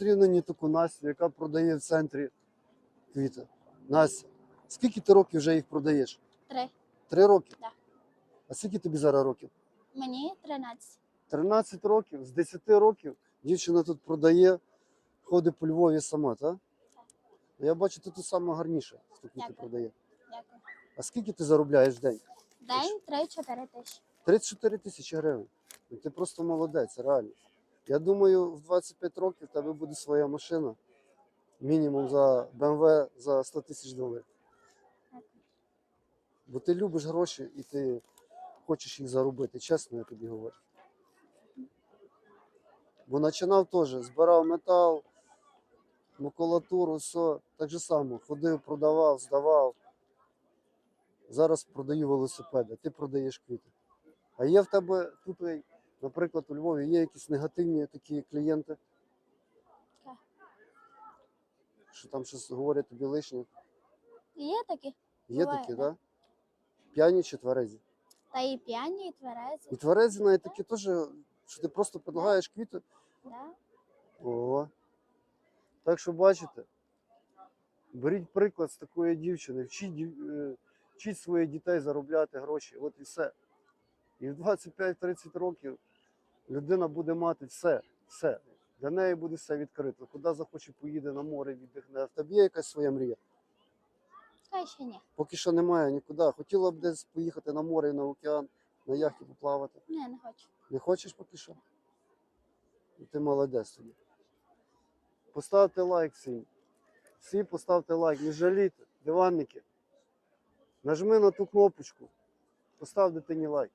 зустріну не таку Настю, яка продає в центрі квіти. Настя, скільки ти років вже їх продаєш? Три. Три роки? Так. А скільки тобі зараз років? Мені 13. 13 років, з 10 років дівчина тут продає, ходить по Львові сама, так? Я бачу, ти тут саме гарніше, хто квіти Дякую. продає. Дякую. А скільки ти заробляєш в день? День 3-4 тисячі. 34 тисячі гривень. Ну, Ти просто молодець, реально. Я думаю, в 25 років в тебе буде своя машина. Мінімум за BMW за 100 тисяч доларів. Бо ти любиш гроші і ти хочеш їх заробити, чесно я тобі говорю. Бо починав теж, збирав метал, макулатуру, все так же само. Ходив, продавав, здавав. Зараз продаю велосипеди, ти продаєш квіти. А є в тебе е, наприклад, у Львові є якісь негативні такі клієнти? Так. Що там щось говорять тобі лишнє? Є такі. Є Буває, такі, так? Да? П'яні чи тверезі? Та і п'яні, і тверезі. І тверезі навіть такі теж, що ти просто предлагаєш квіти. Да? О. Так що бачите, беріть приклад з такої дівчини, вчіть, е, вчіть своїх дітей заробляти гроші. От і все. І в 25-30 років людина буде мати все, все. Для неї буде все відкрито. Куди захоче, поїде на море, віддихне. А в тебе є якась своя мрія? Та ще ні. Поки що немає нікуди. Хотіла б десь поїхати на море, на океан, на яхті поплавати. Ні, не хочу. Не хочеш поки що? Ну, Ти молодець тоді. Поставте лайк всім. Всі поставте лайк, не жалійте, диванники. Нажми на ту кнопочку. Постав дитині лайк.